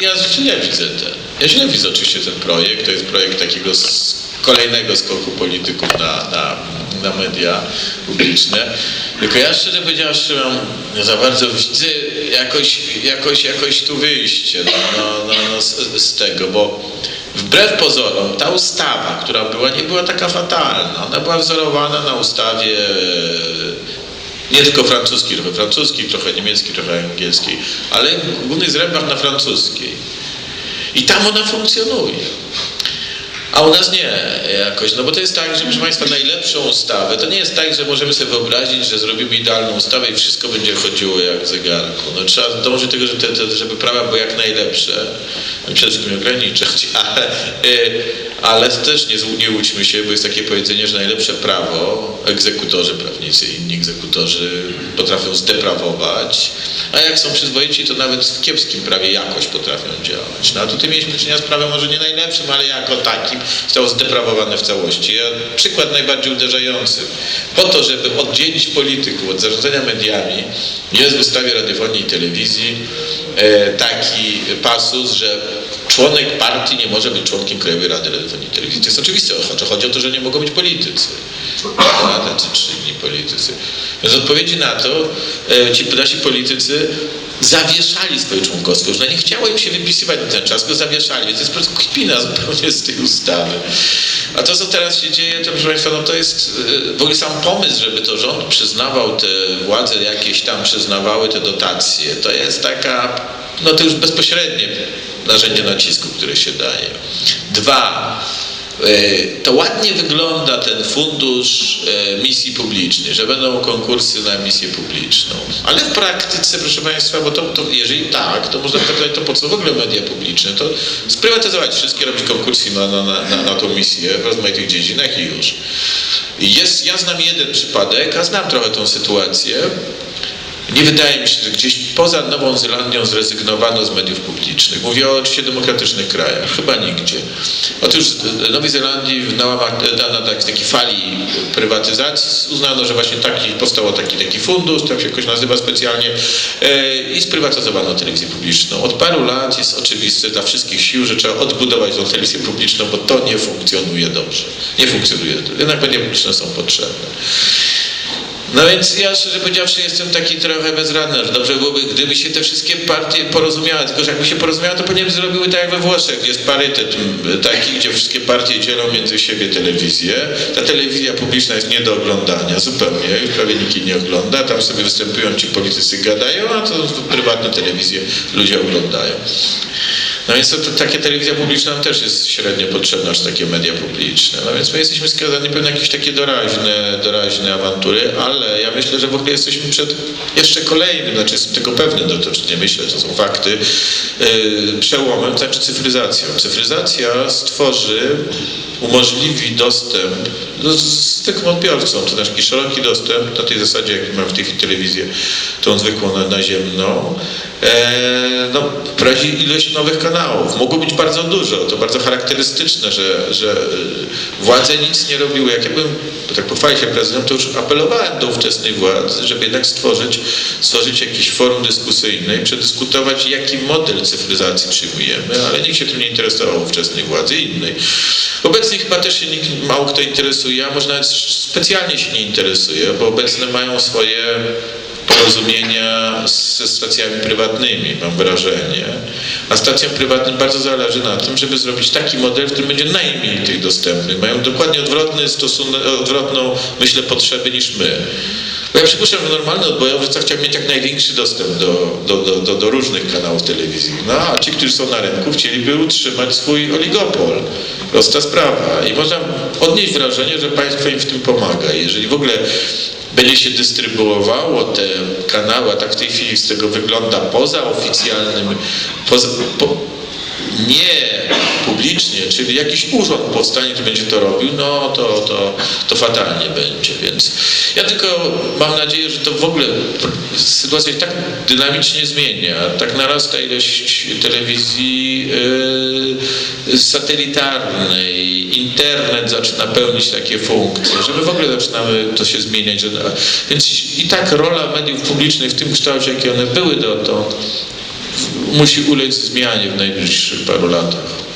Ja źle widzę ten. Ja źle widzę oczywiście ten projekt. To jest projekt takiego kolejnego skoku polityków na, na, na media publiczne. Tylko ja szczerze powiedziawszy mam za bardzo widzę jakoś, jakoś, jakoś tu wyjście no, no, no, no z, z tego, bo wbrew pozorom ta ustawa, która była, nie była taka fatalna. Ona była wzorowana na ustawie nie tylko francuskiej, trochę francuskiej, trochę niemieckiej, trochę angielskiej, ale w głównych zrębach na francuskiej. I tam ona funkcjonuje. A u nas nie jakoś, no bo to jest tak, że proszę Państwa, najlepszą ustawę, to nie jest tak, że możemy sobie wyobrazić, że zrobimy idealną ustawę i wszystko będzie chodziło jak w zegarku. No trzeba dążyć do tego, żeby, te, żeby prawa były jak najlepsze, no przede wszystkim ograniczać, ale, y, ale też nie, nie łudźmy się, bo jest takie powiedzenie, że najlepsze prawo egzekutorzy, prawnicy i inni egzekutorzy potrafią zdeprawować, a jak są przyzwoici, to nawet w kiepskim prawie jakoś potrafią działać. No a tutaj mieliśmy do czynienia z prawem może nie najlepszym, ale jako takim zostało zdeprawowane w całości. Przykład najbardziej uderzający. Po to, żeby oddzielić polityków od zarządzania mediami, jest w ustawie radiofonii i telewizji e, taki pasus, że członek partii nie może być członkiem Krajowej Rady Radiofonii i Telewizji. To jest oczywiste, chodzi o to, że nie mogą być politycy. Tacy czy inni politycy. Więc odpowiedzi na to e, ci nasi politycy zawieszali swoje członkostwo. Na nie chciało im się wypisywać ten czas, go zawieszali. Więc to jest po prostu kpina zupełnie z tej ustawy. A to, co teraz się dzieje, to proszę Państwa, no to jest e, w ogóle sam pomysł, żeby to rząd przyznawał te władze jakieś tam przyznawały te dotacje. To jest taka, no to już bezpośrednie narzędzie nacisku, które się daje. Dwa, to ładnie wygląda ten fundusz e, misji publicznej, że będą konkursy na misję publiczną. Ale w praktyce, proszę Państwa, bo to, to jeżeli tak, to można pytać, to po co w ogóle media publiczne? To sprywatyzować wszystkie, robić konkursy na, na, na, na tą misję w rozmaitych dziedzinach i już. Jest, ja znam jeden przypadek, a znam trochę tą sytuację. Nie wydaje mi się, że gdzieś poza Nową Zelandią zrezygnowano z mediów publicznych. Mówię o oczywiście demokratycznych krajach, chyba nigdzie. Otóż w Nowej Zelandii na, na, na takiej fali prywatyzacji uznano, że właśnie taki, powstał taki, taki fundusz, tak się jakoś nazywa specjalnie, e, i sprywatyzowano telewizję publiczną. Od paru lat jest oczywiste dla wszystkich sił, że trzeba odbudować tą telewizję publiczną, bo to nie funkcjonuje dobrze. Nie funkcjonuje. Jednak media publiczne są potrzebne. No więc ja szczerze powiedziawszy jestem taki trochę bezradny, że dobrze byłoby, gdyby się te wszystkie partie porozumiały, tylko że jakby się porozumiały, to pewnie by zrobiły tak jak we Włoszech, gdzie jest parytet taki, gdzie wszystkie partie dzielą między siebie telewizję. Ta telewizja publiczna jest nie do oglądania zupełnie, prawie nikt nie ogląda, tam sobie występują ci politycy gadają, a to prywatne telewizje ludzie oglądają. No więc to, to, takie telewizja publiczna też jest średnio potrzebna, czy takie media publiczne. No więc my jesteśmy skazani pewnie jakieś takie doraźne, doraźne awantury, ale ja myślę, że w ogóle jesteśmy przed jeszcze kolejnym, znaczy jestem tego pewny, no to nie myślę, to są fakty, yy, przełomem, znaczy cyfryzacją. Cyfryzacja stworzy, umożliwi dostęp do zwykłym odbiorcom, to znaczy szeroki dostęp na tej zasadzie, jak mamy w tej chwili telewizję, tą zwykłą naziemną, e, no, wprowadzi ilość nowych kanałów. Mogło być bardzo dużo, to bardzo charakterystyczne, że, że władze nic nie robiły. Jak ja tak pochwalić się prezydentem, to już apelowałem do ówczesnej władzy, żeby jednak stworzyć, stworzyć jakieś forum dyskusyjne i przedyskutować, jaki model cyfryzacji przyjmujemy, ale nikt się tym nie interesował ówczesnej władzy innej. Obecnie chyba też się nikt, mało kto interesuje, a może nawet specjalnie się nie interesuje, bo obecne mają swoje porozumienia ze stacjami prywatnymi, mam wrażenie. A stacjom prywatnym bardzo zależy na tym, żeby zrobić taki model, w którym będzie najmniej tych dostępnych. Mają dokładnie odwrotny stosunek, odwrotną, myślę, potrzeby niż my. Bo ja przypuszczam, że normalny odbojowca chciał mieć jak największy dostęp do, do, do, do, do różnych kanałów telewizji. No a ci, którzy są na rynku, chcieliby utrzymać swój oligopol. Prosta sprawa. I można odnieść wrażenie, że państwo im w tym pomaga. Jeżeli w ogóle będzie się dystrybuowało te kanały, a tak w tej chwili z tego wygląda poza oficjalnym, poza, po, nie publicznie, czyli jakiś urząd powstanie, który będzie to robił, no to, to, to fatalnie będzie. Więc ja tylko mam nadzieję, że to w ogóle sytuacja się tak dynamicznie zmienia, tak narasta ilość telewizji yy, satelitarnej, internet zaczyna pełnić takie funkcje, że my w ogóle zaczynamy to się zmieniać. Więc i tak rola mediów publicznych w tym kształcie, jakie one były dotąd, musi ulec zmianie w najbliższych paru latach.